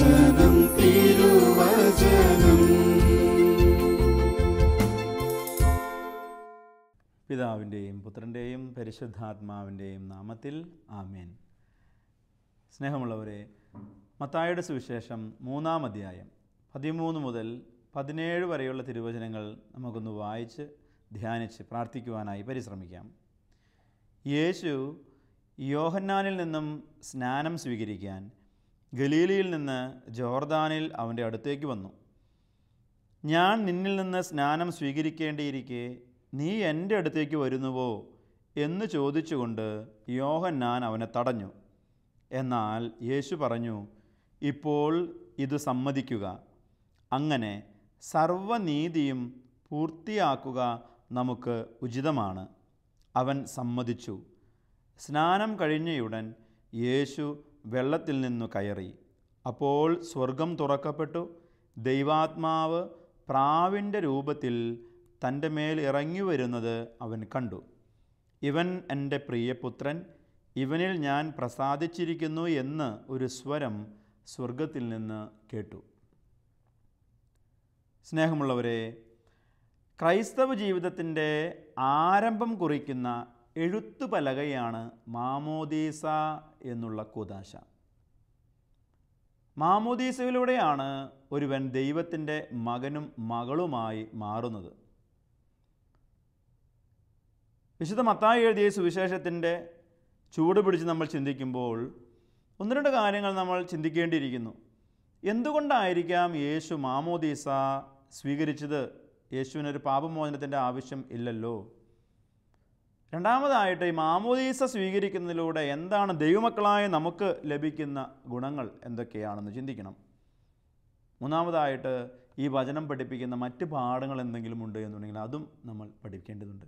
തിരുവചനം തിരുവചനം. പിതാവിന്റെയും പുത്രന്റെയും പരിശുദ്ധാത്മാവിന്റെയും നാമത്തിൽ ആമേൻ. സ്നേഹമുള്ളവരെ മത്തായുടെ സുവിശേഷം മൂന്നാം അധ്യായം പതിമൂന്ന് മുതൽ പതിനേഴ് വരെയുള്ള തിരുവചനങ്ങൾ നമുക്കൊന്ന് വായിച്ച് ധ്യാനിച്ച് പ്രാർത്ഥിക്കുവാനായി പരിശ്രമിക്കാം. യേശു യോഹന്നാനിൽ നിന്നും സ്നാനം സ്വീകരിക്കാൻ ഗലീലിയിൽ നിന്ന് ജോർദാനിൽ അവന്റെ അടുത്തേക്ക് വന്നു. ഞാൻ നിന്നിൽ നിന്ന് സ്നാനം സ്വീകരിക്കേണ്ടിയിരിക്കെ നീ എന്റെ അടുത്തേക്ക് വരുന്നുവോ എന്ന് ചോദിച്ചുകൊണ്ട് യോഹന്നാൻ അവനെ തടഞ്ഞു. എന്നാൽ യേശു പറഞ്ഞു ഇപ്പോൾ ഇത് സമ്മതിക്കുക. അങ്ങനെ സർവനീതിയും പൂർത്തിയാക്കുക നമുക്ക് ഉചിതമാണ്. അവൻ സമ്മതിച്ചു. സ്നാനം കഴിഞ്ഞയുടൻ യേശു വെള്ളത്തിൽ നിന്നു കയറി. അപ്പോൾ സ്വർഗം തുറക്കപ്പെട്ടു. ദൈവാത്മാവ് പ്രാവിന്റെ രൂപത്തിൽ തന്റെ മേൽ ഇറങ്ങി വരുന്നത് അവൻ കണ്ടു. ഇവൻ എന്റെ പ്രിയപുത്രൻ ഇവനിൽ ഞാൻ പ്രസാദിച്ചിരിക്കുന്നു എന്ന് ഒരു സ്വരം സ്വർഗത്തിൽ നിന്ന് കേട്ടു. സ്നേഹമുള്ളവരെ ക്രൈസ്തവ ജീവിതത്തിന്റെ ആരംഭം കുറിക്കുന്ന എഴുത്തുപലകയാണ് മാമോദീസ എന്നുള്ള കുതാശ മാമോദീസയിലൂടെയാണ് ഒരുവൻ ദൈവത്തിന്റെ മകനും മകളുമായി മാറുന്നത്. വിശുദ്ധ മത്തായി എഴുതിയ സുവിശേഷത്തിന്റെ ചൂട് പിടിച്ച് നമ്മൾ ചിന്തിക്കുമ്പോൾ ഒന്ന് രണ്ട് കാര്യങ്ങൾ നമ്മൾ ചിന്തിക്കേണ്ടിയിരിക്കുന്നു. എന്തുകൊണ്ടായിരിക്കാം യേശു മാമോദീസ സ്വീകരിച്ചത്? യേശുവിനൊരു പാപമോചനത്തിന്റെ ആവശ്യം ഇല്ലല്ലോ. രണ്ടാമതായിട്ട് ഈ മാമോദീസ സ്വീകരിക്കുന്നതിലൂടെ എന്താണ് ദൈവമക്കളായ നമുക്ക് ലഭിക്കുന്ന ഗുണങ്ങൾ എന്തൊക്കെയാണെന്ന് ചിന്തിക്കണം. മൂന്നാമതായിട്ട് ഈ വചനം പഠിപ്പിക്കുന്ന മറ്റ് പാഠങ്ങൾ എന്തെങ്കിലും ഉണ്ട് എന്നുണ്ടെങ്കിൽ അതും നമ്മൾ പഠിക്കേണ്ടതുണ്ട്.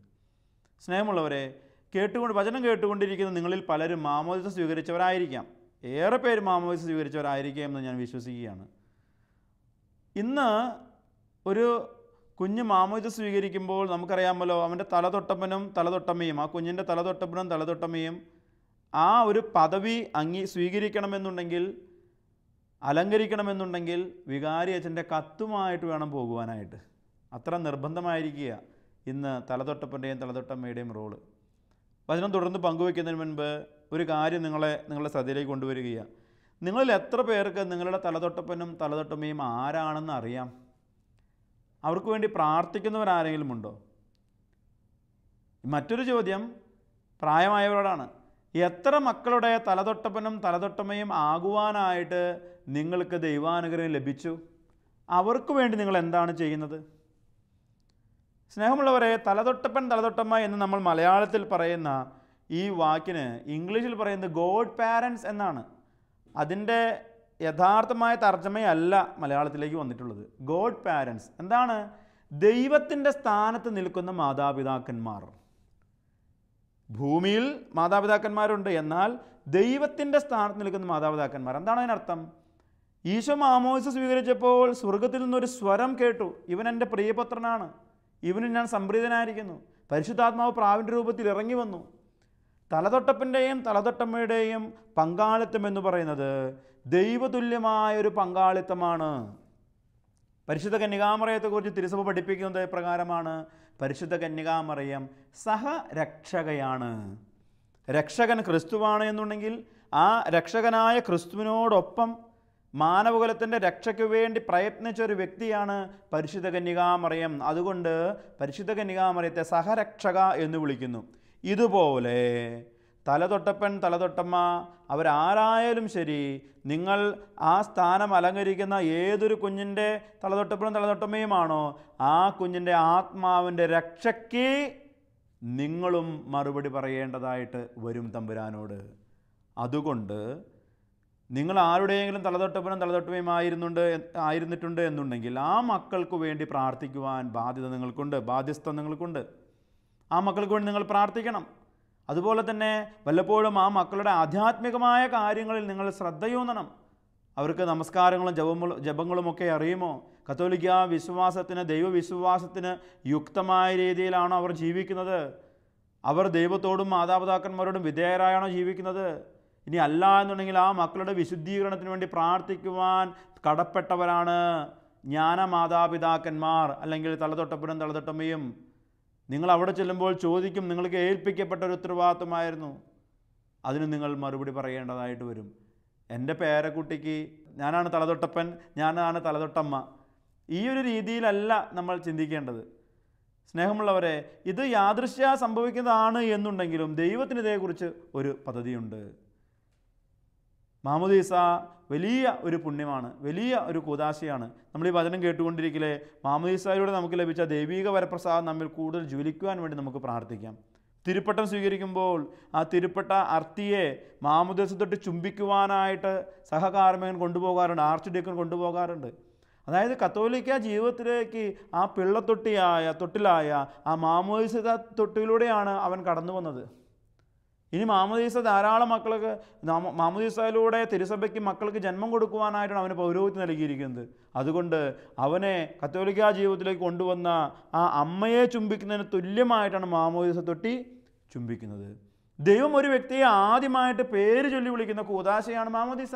സ്നേഹമുള്ളവരെ കേട്ടുകൊണ്ട് വചനം കേട്ടുകൊണ്ടിരിക്കുന്ന നിങ്ങളിൽ പലരും മാമോദീസ സ്വീകരിച്ചവരായിരിക്കാം. ഏറെ പേര് മാമോദീസ സ്വീകരിച്ചവരായിരിക്കാം എന്ന് ഞാൻ വിശ്വസിക്കുകയാണ്. ഇന്ന് ഒരു കുഞ്ഞ് മാമോദ സ്വീകരിക്കുമ്പോൾ നമുക്കറിയാമല്ലോ അവന്റെ തലതൊട്ടപ്പനും തലതൊട്ടമ്മയും ആ കുഞ്ഞിന്റെ തലതൊട്ടപ്പനും തലതൊട്ടമ്മയും ആ ഒരു പദവി അംഗീ സ്വീകരിക്കണമെന്നുണ്ടെങ്കിൽ അലങ്കരിക്കണമെന്നുണ്ടെങ്കിൽ വികാരി അച്ഛന്റെ കത്തുമായിട്ട് വേണം പോകുവാനായിട്ട്. അത്ര നിർബന്ധമായിരിക്കുക ഇന്ന് തലതൊട്ടപ്പന്റെയും തലതൊട്ടമ്മയുടെയും റോൾ. വചനം തുടർന്ന് പങ്കുവയ്ക്കുന്നതിന് മുൻപ് ഒരു കാര്യം നിങ്ങളെ നിങ്ങളുടെ ശ്രദ്ധയിലേക്ക് കൊണ്ടുവരികയാണ്. നിങ്ങളിൽ എത്ര പേർക്ക് നിങ്ങളുടെ തലതൊട്ടപ്പനും തലതൊട്ടമ്മയും ആരാണെന്ന് അറിയാം? അവർക്ക് വേണ്ടി പ്രാർത്ഥിക്കുന്നവരാരെങ്കിലും ഉണ്ടോ മറ്റൊരു ചോദ്യം പ്രായമായവരോടാണ്. എത്ര മക്കളുടെ തലതൊട്ടപ്പനും തലതൊട്ടമ്മയും ആകുവാനായിട്ട് നിങ്ങൾക്ക് ദൈവാനുഗ്രഹം ലഭിച്ചു? അവർക്ക് വേണ്ടി നിങ്ങൾ എന്താണ് ചെയ്യുന്നത്? സ്നേഹമുള്ളവരെ തലതൊട്ടപ്പൻ തലതൊട്ടമ്മ എന്ന് നമ്മൾ മലയാളത്തിൽ പറയുന്ന ഈ വാക്കിന് ഇംഗ്ലീഷിൽ പറയുന്നത് ഗോഡ് പാരൻസ് എന്നാണ്. അതിന്റെ യഥാർത്ഥമായ തർജമയല്ല മലയാളത്തിലേക്ക് വന്നിട്ടുള്ളത്. ഗോഡ് പാരൻസ് എന്താണ്? ദൈവത്തിന്റെ സ്ഥാനത്ത് നിൽക്കുന്ന മാതാപിതാക്കന്മാർ. ഭൂമിയിൽ മാതാപിതാക്കന്മാരുണ്ട്. എന്നാൽ ദൈവത്തിന്റെ സ്ഥാനത്ത് നിൽക്കുന്ന മാതാപിതാക്കന്മാർ. എന്താണ് അതിനർത്ഥം? ഈശോ മാമോയിസ് സ്വീകരിച്ചപ്പോൾ സ്വർഗത്തിൽ നിന്നൊരു സ്വരം കേട്ടു. ഇവൻ എന്റെ പ്രിയപുത്രനാണ്. ഇവന് ഞാൻ സംപ്രീതനായിരിക്കുന്നു. പരിശുദ്ധാത്മാവ് പ്രാവിന്റെ രൂപത്തിൽ ഇറങ്ങി വന്നു. തലതൊട്ടപ്പന്റെയും തലതൊട്ടമ്മയുടെയും പങ്കാളിത്തം എന്ന് പറയുന്നത് ദൈവതുല്യമായ ഒരു പങ്കാളിത്തമാണ്. പരിശുദ്ധ കന്യകാമറയത്തെക്കുറിച്ച് തിരുസഭ പഠിപ്പിക്കുന്നത് പ്രകാരമാണ് പരിശുദ്ധ കന്യകാമറയം സഹരക്ഷകയാണ്. രക്ഷകൻ ക്രിസ്തുവാണ് എന്നുണ്ടെങ്കിൽ ആ രക്ഷകനായ ക്രിസ്തുവിനോടൊപ്പം മാനവകുലത്തിന്റെ രക്ഷയ്ക്ക് വേണ്ടി പ്രയത്നിച്ച ഒരു വ്യക്തിയാണ് പരിശുദ്ധ കന്യകാമറയം. അതുകൊണ്ട് പരിശുദ്ധ കന്യകാമറയത്തെ സഹരക്ഷക എന്ന് വിളിക്കുന്നു. ഇതുപോലെ തലതൊട്ടപ്പൻ തലതൊട്ടമ്മ അവരാരായാലും ശരി നിങ്ങൾ ആ സ്ഥാനം അലങ്കരിക്കുന്ന ഏതൊരു കുഞ്ഞിന്റെ തലതൊട്ടപ്പനും തലതൊട്ടമ്മയുമാണോ ആ കുഞ്ഞിന്റെ ആത്മാവിന്റെ രക്ഷയ്ക്ക് നിങ്ങളും മറുപടി പറയേണ്ടതായിട്ട് വരും തമ്പുരാനോട്. അതുകൊണ്ട് നിങ്ങൾ ആരുടെയെങ്കിലും തലതൊട്ടപ്പനും തലതൊട്ടമയും ആയിരുന്നുണ്ട് ആയിരുന്നിട്ടുണ്ട് എന്നുണ്ടെങ്കിൽ ആ മക്കൾക്ക് വേണ്ടി പ്രാർത്ഥിക്കുവാൻ ബാധ്യത നിങ്ങൾക്കുണ്ട് ബാധ്യസ്ഥ നിങ്ങൾക്കുണ്ട്. ആ മക്കൾക്ക് വേണ്ടി നിങ്ങൾ പ്രാർത്ഥിക്കണം. അതുപോലെ തന്നെ വല്ലപ്പോഴും ആ മക്കളുടെ ആധ്യാത്മികമായ കാര്യങ്ങളിൽ നിങ്ങൾ ശ്രദ്ധയൂന്നണം. അവർക്ക് നമസ്കാരങ്ങളും ജപങ്ങളും ജപങ്ങളുമൊക്കെ അറിയുമോ? കത്തോലിക്ക വിശ്വാസത്തിന് ദൈവവിശ്വാസത്തിന് യുക്തമായ രീതിയിലാണോ അവർ ജീവിക്കുന്നത്? അവർ ദൈവത്തോടും മാതാപിതാക്കന്മാരോടും വിധേയരായാണോ ജീവിക്കുന്നത്? ഇനി അല്ല എന്നുണ്ടെങ്കിൽ ആ മക്കളുടെ വിശുദ്ധീകരണത്തിന് വേണ്ടി പ്രാർത്ഥിക്കുവാൻ കടപ്പെട്ടവരാണ് ജ്ഞാന മാതാപിതാക്കന്മാർ അല്ലെങ്കിൽ തലതൊട്ടപ്പനും തലതൊട്ടമ്മയും. നിങ്ങൾ അവിടെ ചെല്ലുമ്പോൾ ചോദിക്കും നിങ്ങൾക്ക് ഏൽപ്പിക്കപ്പെട്ട ഒരു ഉത്തരവാദിത്വമായിരുന്നു. അതിന് നിങ്ങൾ മറുപടി പറയേണ്ടതായിട്ട് വരും. എന്റെ പേരക്കുട്ടിക്ക് ഞാനാണ് തലതൊട്ടപ്പൻ ഞാനാണ് തലതൊട്ടമ്മ. ഈ ഒരു രീതിയിലല്ല നമ്മൾ ചിന്തിക്കേണ്ടത്. സ്നേഹമുള്ളവരെ ഇത് യാദൃശ്യ സംഭവിക്കുന്നതാണ് എന്നുണ്ടെങ്കിലും ദൈവത്തിന് ഇതേക്കുറിച്ച് ഒരു പദ്ധതിയുണ്ട്. മാമുദീസ വലിയ ഒരു പുണ്യമാണ് വലിയ ഒരു കൂതാശയാണ്. നമ്മൾ ഈ വചനം കേട്ടുകൊണ്ടിരിക്കലേ മാമുദീസയിലൂടെ നമുക്ക് ലഭിച്ച ദൈവിക വരപ്രസാദം നമ്മിൽ കൂടുതൽ ജ്വലിക്കുവാൻ വേണ്ടി നമുക്ക് പ്രാർത്ഥിക്കാം. തിരുപ്പട്ടം സ്വീകരിക്കുമ്പോൾ ആ തിരുപ്പട്ട അർത്തിയെ മാമുദീസ തൊട്ട് ചുംബിക്കുവാനായിട്ട് സഹകാർമ്മികൻ കൊണ്ടുപോകാറുണ്ട് ആർച്ച് ഡീക്കൻ കൊണ്ടുപോകാറുണ്ട്. അതായത് കത്തോലിക്ക ജീവിതത്തിലേക്ക് ആ പിള്ളത്തൊട്ടിയായ തൊട്ടിലായ ആ മാമോദിസ തൊട്ടിലൂടെയാണ് അവൻ കടന്നു വന്നത് ഇനി മാമോദീസ ധാരാളം മക്കൾക്ക് മാമദീസയിലൂടെ തിരുസഭയ്ക്ക് മക്കൾക്ക് ജന്മം കൊടുക്കുവാനായിട്ടാണ് അവന് പൗരോഹിത്യം നൽകിയിരിക്കുന്നത്. അതുകൊണ്ട് അവനെ കത്തോലിക്ക ജീവിതത്തിലേക്ക് കൊണ്ടുവന്ന ആ അമ്മയെ ചുംബിക്കുന്നതിന് തുല്യമായിട്ടാണ് മാമോദീസ തൊട്ടി ചുംബിക്കുന്നത്. ദൈവം ഒരു വ്യക്തിയെ ആദ്യമായിട്ട് പേര് ചൊല്ലി വിളിക്കുന്ന കൂതാശയാണ് മാമോദീസ.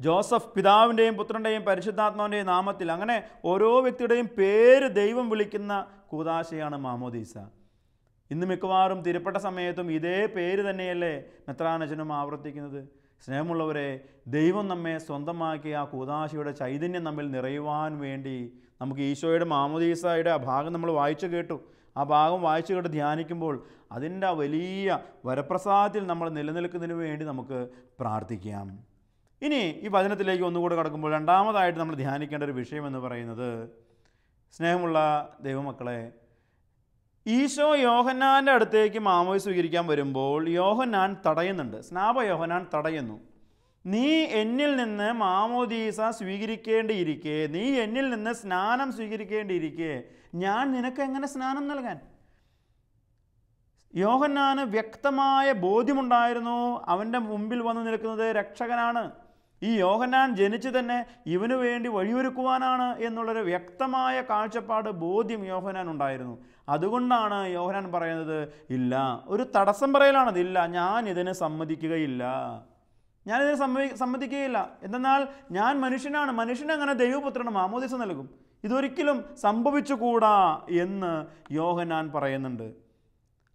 ജോസഫ് പിതാവിന്റെയും പുത്രന്റെയും പരിശുദ്ധാത്മാവിന്റെയും നാമത്തിൽ അങ്ങനെ ഓരോ വ്യക്തിയുടെയും പേര് ദൈവം വിളിക്കുന്ന കൂതാശയാണ് മാമോദീസ. ഇന്ന് മിക്കവാറും തിരുപ്പെട്ട സമയത്തും ഇതേ പേര് തന്നെയല്ലേ മെത്രാനച്ചനും ആവർത്തിക്കുന്നത്? സ്നേഹമുള്ളവരെ ദൈവം നമ്മെ സ്വന്തമാക്കിയ ആ കൂതാശയുടെ ചൈതന്യം നമ്മിൽ നിറയുവാൻ വേണ്ടി നമുക്ക് ഈശോയുടെ മാമോദീസയുടെ ആ ഭാഗം നമ്മൾ വായിച്ചു കേട്ടു. ആ ഭാഗം വായിച്ചു കേട്ട് ധ്യാനിക്കുമ്പോൾ അതിന്റെ ആ വലിയ വരപ്രസാദത്തിൽ നമ്മൾ നിലനിൽക്കുന്നതിന് വേണ്ടി നമുക്ക് പ്രാർത്ഥിക്കാം. ഇനി ഈ വചനത്തിലേക്ക് ഒന്നുകൂടെ കടക്കുമ്പോൾ രണ്ടാമതായിട്ട് നമ്മൾ ധ്യാനിക്കേണ്ട ഒരു വിഷയം എന്ന് പറയുന്നത് സ്നേഹമുള്ള ദൈവമക്കളെ ഈശോ യോഹന്നാന്റെ അടുത്തേക്ക് മാമോയി സ്വീകരിക്കാൻ വരുമ്പോൾ യോഹന്നാൻ തടയുന്നുണ്ട്. സ്നാപ യോഹന്നാൻ തടയുന്നു. നീ എന്നിൽ നിന്ന് മാമോദീസ സ്വീകരിക്കേണ്ടിയിരിക്കെ നീ എന്നിൽ നിന്ന് സ്നാനം സ്വീകരിക്കേണ്ടിയിരിക്കെ ഞാൻ നിനക്ക് എങ്ങനെ സ്നാനം നൽകാൻ? യോഹന്നാന് വ്യക്തമായ ബോധ്യമുണ്ടായിരുന്നു. അവന്റെ മുമ്പിൽ വന്ന് നിൽക്കുന്നത് രക്ഷകനാണ്. ഈ യോഹനാൻ ജനിച്ചു തന്നെ ഇവനു വേണ്ടി വഴിയൊരുക്കുവാനാണ് എന്നുള്ളൊരു വ്യക്തമായ കാഴ്ചപ്പാട് ബോധ്യം യോഹനാൻ ഉണ്ടായിരുന്നു. അതുകൊണ്ടാണ് യോഹനാൻ പറയുന്നത് ഇല്ല ഒരു തടസ്സം പറയലാണത്. ഇല്ല ഞാൻ ഇതിന് സമ്മതിക്കുകയില്ല. ഞാനിതിന് സമ്മതി സമ്മതിക്കുകയില്ല. എന്തെന്നാൽ ഞാൻ മനുഷ്യനാണ്. മനുഷ്യനങ്ങനെ ദൈവപുത്രനും ആമോദിസം നൽകും. ഇതൊരിക്കലും സംഭവിച്ചുകൂടാ എന്ന് യോഹനാൻ പറയുന്നുണ്ട്.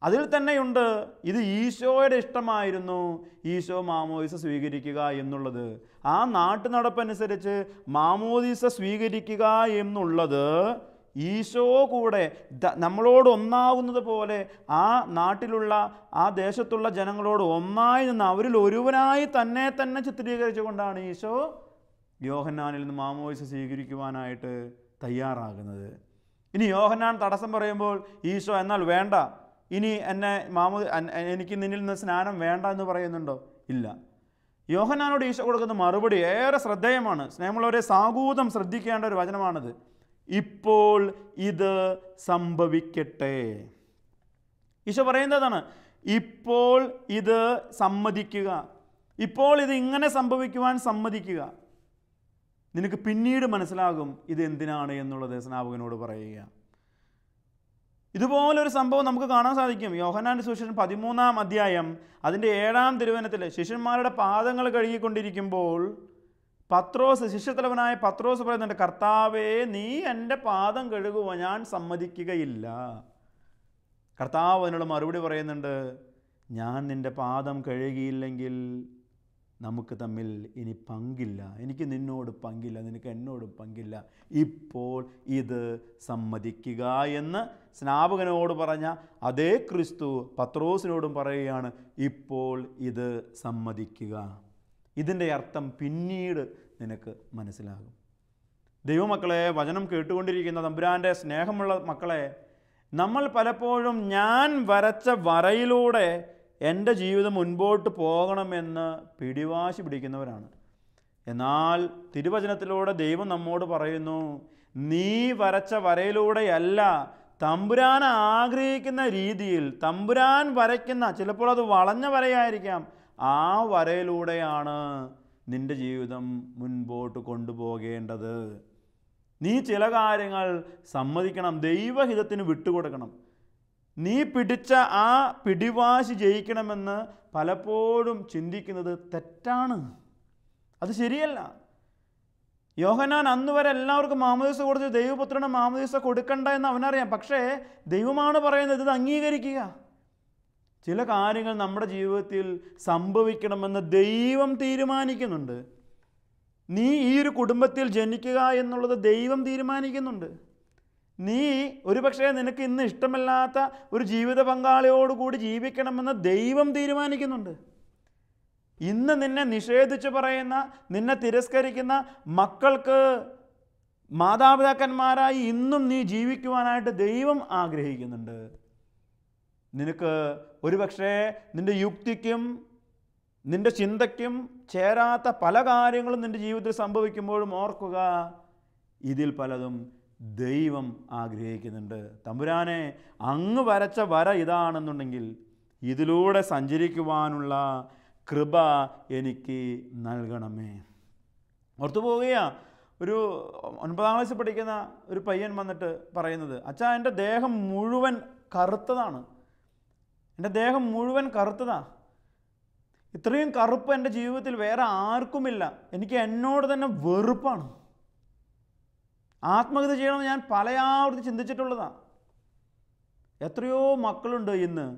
അതിൽ തന്നെയുണ്ട്. ഇത് ഈശോയുടെ ഇഷ്ടമായിരുന്നു. ഈശോ മാമോദിസ സ്വീകരിക്കുക എന്നുള്ളത്. ആ നാട്ടു നടപ്പനുസരിച്ച് മാമോദിസ സ്വീകരിക്കുക എന്നുള്ളത് ഈശോ കൂടെ നമ്മളോട് ഒന്നാവുന്നത് പോലെ ആ നാട്ടിലുള്ള ആ ദേശത്തുള്ള ജനങ്ങളോട് ഒന്നായി നിന്ന് അവരിൽ ഒരുവനായി തന്നെ തന്നെ ചിത്രീകരിച്ചുകൊണ്ടാണ് ഈശോ യോഹന്നാനിൽ നിന്ന് മാമോയിസ സ്വീകരിക്കുവാനായിട്ട് തയ്യാറാകുന്നത്. ഇനി യോഹന്നാൻ തടസ്സം പറയുമ്പോൾ ഈശോ എന്നാൽ വേണ്ട. ഇനി എന്നെ മാമു എനിക്ക് നിന്നിൽ നിന്ന് സ്നാനം വേണ്ട എന്ന് പറയുന്നുണ്ടോ? ഇല്ല. യോഹനാനോട് ഈശോ കൊടുക്കുന്ന മറുപടി ഏറെ ശ്രദ്ധേയമാണ്. സ്നേഹമുള്ളവരെ സാഗൂതം ശ്രദ്ധിക്കേണ്ട ഒരു വചനമാണിത്. ഇപ്പോൾ ഇത് സംഭവിക്കട്ടെ. ഈശോ പറയുന്നതാണ് ഇപ്പോൾ ഇത് സമ്മതിക്കുക. ഇപ്പോൾ ഇത് ഇങ്ങനെ സംഭവിക്കുവാൻ സമ്മതിക്കുക. നിനക്ക് പിന്നീട് മനസ്സിലാകും ഇത് എന്തിനാണ് എന്നുള്ളത് സ്നാപകനോട് പറയുക. ഇതുപോലൊരു സംഭവം നമുക്ക് കാണാൻ സാധിക്കും. യോഹനാന്റെ സുശേഷൻ പതിമൂന്നാം അധ്യായം അതിന്റെ ഏഴാം തിരുവനത്തിൽ ശിഷ്യന്മാരുടെ പാദങ്ങൾ കഴുകിക്കൊണ്ടിരിക്കുമ്പോൾ പത്രോസ് ശിഷ്യത്തലവനായ പത്രോസ് പറയുന്നുണ്ട് കർത്താവേ നീ എന്റെ പാദം കഴുകുക ഞാൻ സമ്മതിക്കുകയില്ല. കർത്താവ് അതിനുള്ള മറുപടി പറയുന്നുണ്ട് ഞാൻ നിന്റെ പാദം കഴുകിയില്ലെങ്കിൽ നമുക്ക് തമ്മിൽ ഇനി പങ്കില്ല. എനിക്ക് നിന്നോട് പങ്കില്ല നിനക്ക് എന്നോട് പങ്കില്ല. ഇപ്പോൾ ഇത് സമ്മതിക്കുക എന്ന് സ്നാപകനോട് പറഞ്ഞ അതേ ക്രിസ്തു പത്രോസിനോടും പറയുകയാണ് ഇപ്പോൾ ഇത് സമ്മതിക്കുക. ഇതിന്റെ അർത്ഥം പിന്നീട് നിനക്ക് മനസ്സിലാകും. ദൈവമക്കളെ വചനം കേട്ടുകൊണ്ടിരിക്കുന്ന തമ്പുരാന്റെ സ്നേഹമുള്ള മക്കളെ നമ്മൾ പലപ്പോഴും ഞാൻ വരച്ച വരയിലൂടെ എന്റെ ജീവിതം മുൻപോട്ട് പോകണമെന്ന് പിടിവാശി പിടിക്കുന്നവരാണ്. എന്നാൽ തിരുവചനത്തിലൂടെ ദൈവം നമ്മോട് പറയുന്നു നീ വരച്ച വരയിലൂടെയല്ല തമ്പുരാൻ ആഗ്രഹിക്കുന്ന രീതിയിൽ തമ്പുരാൻ വരയ്ക്കുന്ന ചിലപ്പോൾ അത് വളഞ്ഞ വരയായിരിക്കാം ആ വരയിലൂടെയാണ് നിന്റെ ജീവിതം മുൻപോട്ട് കൊണ്ടുപോകേണ്ടത്. നീ ചില കാര്യങ്ങൾ സമ്മതിക്കണം ദൈവഹിതത്തിന് വിട്ടുകൊടുക്കണം. നീ പിടിച്ച ആ പിടിവാശി ജയിക്കണമെന്ന് പലപ്പോഴും ചിന്തിക്കുന്നത് തെറ്റാണ്. അത് ശരിയല്ല. യോഹനാൻ അന്ന് വരെ എല്ലാവർക്കും മാമോദിസ കൊടുത്ത് ദൈവപുത്രന് മാമോദിസ കൊടുക്കണ്ട എന്ന് അവനറിയാം. പക്ഷേ ദൈവമാണ് പറയുന്നത് ഇത് അംഗീകരിക്കുക. ചില കാര്യങ്ങൾ നമ്മുടെ ജീവിതത്തിൽ സംഭവിക്കണമെന്ന് ദൈവം തീരുമാനിക്കുന്നുണ്ട്. നീ ഈ ഒരു കുടുംബത്തിൽ ജനിക്കുക എന്നുള്ളത് ദൈവം തീരുമാനിക്കുന്നുണ്ട്. നീ ഒരുപക്ഷെ നിനക്ക് ഇന്ന് ഇഷ്ടമല്ലാത്ത ഒരു ജീവിത പങ്കാളിയോടുകൂടി ജീവിക്കണമെന്ന് ദൈവം തീരുമാനിക്കുന്നുണ്ട്. ഇന്ന് നിന്നെ നിഷേധിച്ച് പറയുന്ന നിന്നെ തിരസ്കരിക്കുന്ന മക്കൾക്ക് മാതാപിതാക്കന്മാരായി ഇന്നും നീ ജീവിക്കുവാനായിട്ട് ദൈവം ആഗ്രഹിക്കുന്നുണ്ട്. നിനക്ക് ഒരുപക്ഷെ നിന്റെ യുക്തിക്കും നിന്റെ ചിന്തയ്ക്കും ചേരാത്ത പല കാര്യങ്ങളും നിന്റെ ജീവിതത്തിൽ സംഭവിക്കുമ്പോഴും ഓർക്കുക ഇതിൽ പലതും ദൈവം ആഗ്രഹിക്കുന്നുണ്ട്. തമ്പുരാനെ അങ്ങ് വരച്ച വര ഇതാണെന്നുണ്ടെങ്കിൽ ഇതിലൂടെ സഞ്ചരിക്കുവാനുള്ള കൃപ എനിക്ക് നൽകണമേ. ഓർത്തു പോവുകയാ. ഒരു ഒൻപതാം ക്ലാസ്സിൽ പഠിക്കുന്ന ഒരു പയ്യൻ വന്നിട്ട് പറയുന്നത് അച്ഛാ എന്റെ ദേഹം മുഴുവൻ കറുത്തതാണ്. എന്റെ ദേഹം മുഴുവൻ കറുത്തതാ. ഇത്രയും കറുപ്പ് എന്റെ ജീവിതത്തിൽ വേറെ ആർക്കുമില്ല. എനിക്ക് എന്നോട് തന്നെ വെറുപ്പാണ്. ആത്മഹത്യ ചെയ്യണമെന്ന് ഞാൻ പലയാവർത്തി ചിന്തിച്ചിട്ടുള്ളതാണ് എത്രയോ മക്കളുണ്ട് ഇന്ന്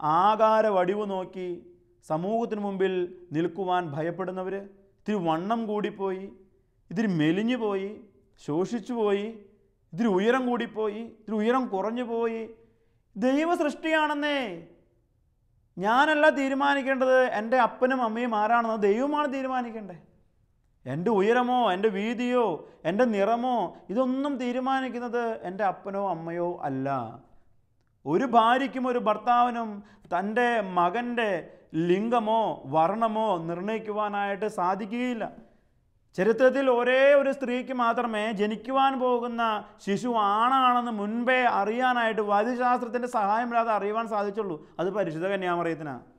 ആകാര വടിവ് നോക്കി സമൂഹത്തിന് മുമ്പിൽ നിൽക്കുവാൻ ഭയപ്പെടുന്നവർ ഇത്തിരി വണ്ണം കൂടിപ്പോയി ഇതിരി മെലിഞ്ഞു പോയി ശോഷിച്ചു പോയി ഇതിരി ഉയരം കൂടിപ്പോയി ഇതിരി ഉയരം കുറഞ്ഞു പോയി. ദൈവ സൃഷ്ടിയാണെന്നേ ഞാനല്ല തീരുമാനിക്കേണ്ടത് എന്റെ അപ്പനും അമ്മയും ആരാണെന്ന് ദൈവമാണ് തീരുമാനിക്കേണ്ടത്. എന്റെ ഉയരമോ എന്റെ വീതിയോ എന്റെ നിറമോ ഇതൊന്നും തീരുമാനിക്കുന്നത് എന്റെ അപ്പനോ അമ്മയോ അല്ല. ഒരു ഭാര്യയ്ക്കും ഒരു ഭർത്താവിനും തന്റെ മകന്റെ ലിംഗമോ വർണമോ നിർണയിക്കുവാനായിട്ട് സാധിക്കുകയില്ല. ചരിത്രത്തിൽ ഒരേ ഒരു സ്ത്രീക്ക് മാത്രമേ ജനിക്കുവാൻ പോകുന്ന ശിശു ആണാണെന്ന് മുൻപേ അറിയാനായിട്ട് വൈദ്യശാസ്ത്രത്തിന്റെ സഹായമില്ലാതെ അറിയുവാൻ സാധിച്ചുള്ളൂ. അത് പരിശുദ്ധ കന്യാമറിയത്തിനാണ്.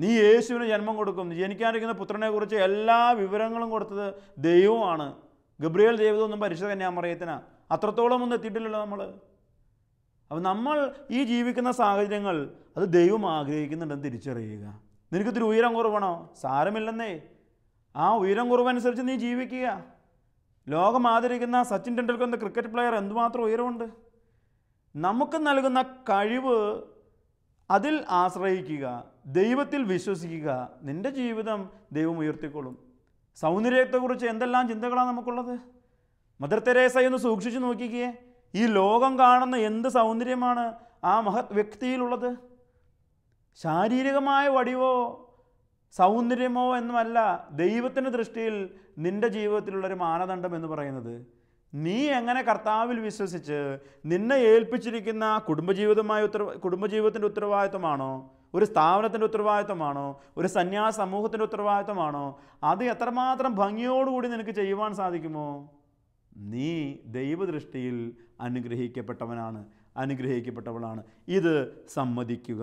നീ യേശുവിന് ജന്മം കൊടുക്കും. ജനിക്കാനിരിക്കുന്ന പുത്രനെക്കുറിച്ച് എല്ലാ വിവരങ്ങളും കൊടുത്തത് ദൈവമാണ്. ഗബ്രിയേൽ ദൈവതൊന്നും പരിശുദ്ധ കന്യാമറിയത്തിനാണ് അത്രത്തോളം ഒന്നും എത്തിയിട്ടില്ലല്ലോ നമ്മൾ അപ്പം നമ്മൾ ഈ ജീവിക്കുന്ന സാഹചര്യങ്ങൾ അത് ദൈവം ആഗ്രഹിക്കുന്നുണ്ടെന്ന് തിരിച്ചറിയുക. നിനക്ക് ഇത്തിരി ഉയരം കുറവാണോ? സാരമില്ലെന്നേ. ആ ഉയരം കുറവനുസരിച്ച് നീ ജീവിക്കുക. ലോകം ആദരിക്കുന്ന സച്ചിൻ ടെണ്ടുൽക്കർ എന്ന ക്രിക്കറ്റ് പ്ലെയർ എന്തുമാത്രം ഉയരമുണ്ട്? നമുക്ക് നൽകുന്ന കഴിവ് അതിൽ ആശ്രയിക്കുക ദൈവത്തിൽ വിശ്വസിക്കുക നിന്റെ ജീവിതം ദൈവം ഉയർത്തിക്കൊള്ളും. സൗന്ദര്യത്തെക്കുറിച്ച് എന്തെല്ലാം ചിന്തകളാണ് നമുക്കുള്ളത്? മദർ തെരേസ ഒന്ന് സൂക്ഷിച്ചു നോക്കിക്കേ. ഈ ലോകം കാണുന്ന എന്ത് സൗന്ദര്യമാണ് ആ മഹത് വ്യക്തിയിലുള്ളത്? ശാരീരികമായ വടിവോ സൗന്ദര്യമോ എന്നുമല്ല ദൈവത്തിന്റെ ദൃഷ്ടിയിൽ നിന്റെ ജീവിതത്തിലുള്ളൊരു മാനദണ്ഡം എന്ന് പറയുന്നത് നീ എങ്ങനെ കർത്താവിൽ വിശ്വസിച്ച് നിന്നെ ഏൽപ്പിച്ചിരിക്കുന്ന കുടുംബജീവിതമായ ഉത്തര കുടുംബജീവിതത്തിന്റെ ഉത്തരവാദിത്വമാണോ? ഒരു സ്ഥാപനത്തിന്റെ ഉത്തരവാദിത്വമാണോ? ഒരു സന്യാസ സമൂഹത്തിന്റെ ഉത്തരവാദിത്വമാണോ? അത് എത്രമാത്രം ഭംഗിയോടുകൂടി നിനക്ക് ചെയ്യുവാൻ സാധിക്കുമോ? നീ ദൈവദൃഷ്ടിയിൽ അനുഗ്രഹിക്കപ്പെട്ടവനാണ് അനുഗ്രഹിക്കപ്പെട്ടവളാണ്. ഇത് സമ്മതിക്കുക.